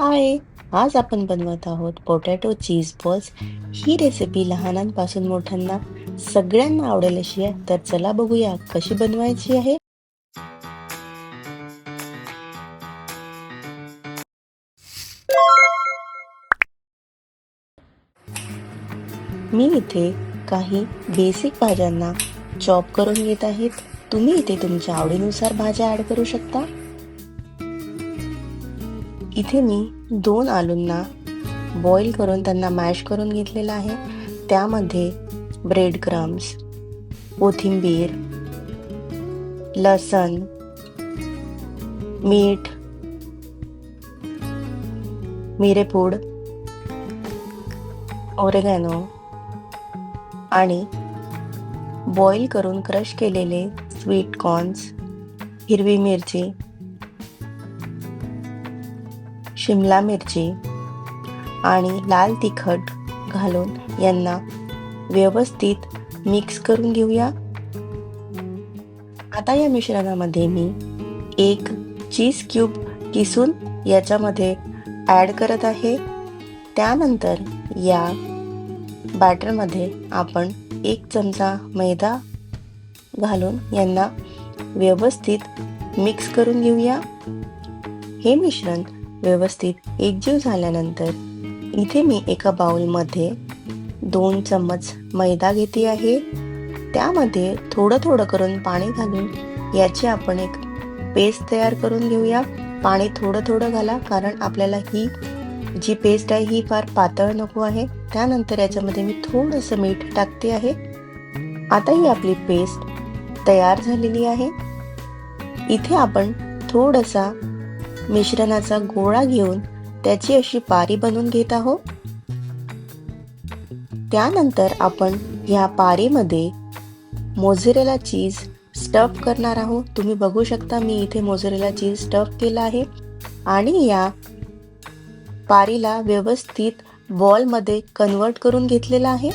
हाय आज आपण बनवत आहोत पोटॅटो चीज बॉल्स ही रेसिपी लहानांपासून मोठ्यांना सगळ्यांना आवडेल अशी आहे. तर चला बघूया कशी बनवायची आहे. मी इथे काही बेसिक भाज्यांना चॉप करून घेत आहेत तुम्ही इथे तुमच्या आवडीनुसार भाज्या ऍड करू शकता. इथे मी दोन आलूंना बॉईल करून त्यांना मॅश करून घेतलेलं आहे. त्यामध्ये ब्रेड क्रम्स कोथिंबीर लसण मीठ मिरेपूड ओरेगॅनो आणि बॉईल करून क्रश केलेले स्वीट कॉर्न्स हिरवी मिरची शिमला मिरची आणि लाल तिखट घालून यांना व्यवस्थित मिक्स करून घेऊया. आता या मिश्रणामध्ये मी एक चीज क्यूब किसून याच्यामध्ये ॲड करत आहे. त्यानंतर या बॅटरमध्ये आपण एक चमचा मैदा घालून यांना व्यवस्थित मिक्स करून घेऊया. हे मिश्रण व्यवस्थित एकजीव झाल्यानंतर इथे मी एका बाउलमध्ये दोन चम्मच मैदा घेते आहे. त्यामध्ये थोडं थोडं करून पाणी घालून याची आपण एक पेस्ट तयार करून घेऊया. पाणी थोडं थोडं घाला कारण आपल्याला ही जी पेस्ट आहे ही फार पातळ नको आहे. त्यानंतर याच्यामध्ये मी थोडंसं मीठ टाकते आहे. आता ही आपली पेस्ट तयार झालेली आहे. इथे आपण थोडासा मिश्रणाचा गोळा घेऊन त्याची अशी पारी बनवून घेत आहोत. त्यानंतर आपण ह्या पारीमध्ये मोझरेला चीज स्टफ करणार आहोत. तुम्ही बघू शकता मी इथे मोझरेला चीज स्टफ केला आहे. आणि या पारीला व्यवस्थित बॉलमध्ये कन्वर्ट करून घेतलेला आहे.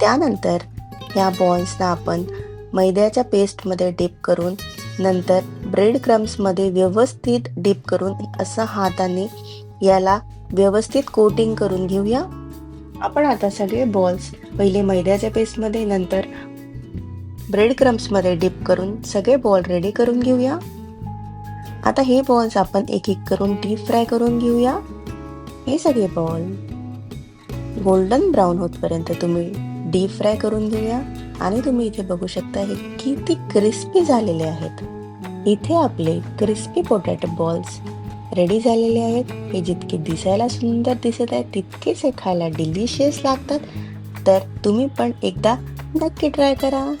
त्यानंतर या बॉल्सना आपण मैद्याच्या पेस्टमध्ये डिप करून नंतर ब्रेड क्रम्समध्ये व्यवस्थित डिप करून असं हाताने याला व्यवस्थित कोटिंग करून घेऊया. आपण आता सगळे बॉल्स पहिले मैद्याच्या पेस्टमध्ये नंतर ब्रेड क्रम्समध्ये डिप करून सगळे बॉल रेडी करून घेऊया. आता हे बॉल्स आपण एक एक करून डीप फ्राय करून घेऊया. हे सगळे बॉल गोल्डन ब्राऊन होतपर्यंत तुम्ही डीप फ्राय करून घेऊया. आणि तुम्ही इथे बघू शकता हे किती क्रिस्पी झालेले आहेत. इथे आपले क्रिस्पी पोटॅटो बॉल्स रेडी झालेले आहेत. हे जितके दिसायला सुंदर दिसत आहेत तितकेच हे खायला डिलिशियस लागतात. तर तुम्ही पण एकदा नक्की ट्राय करा.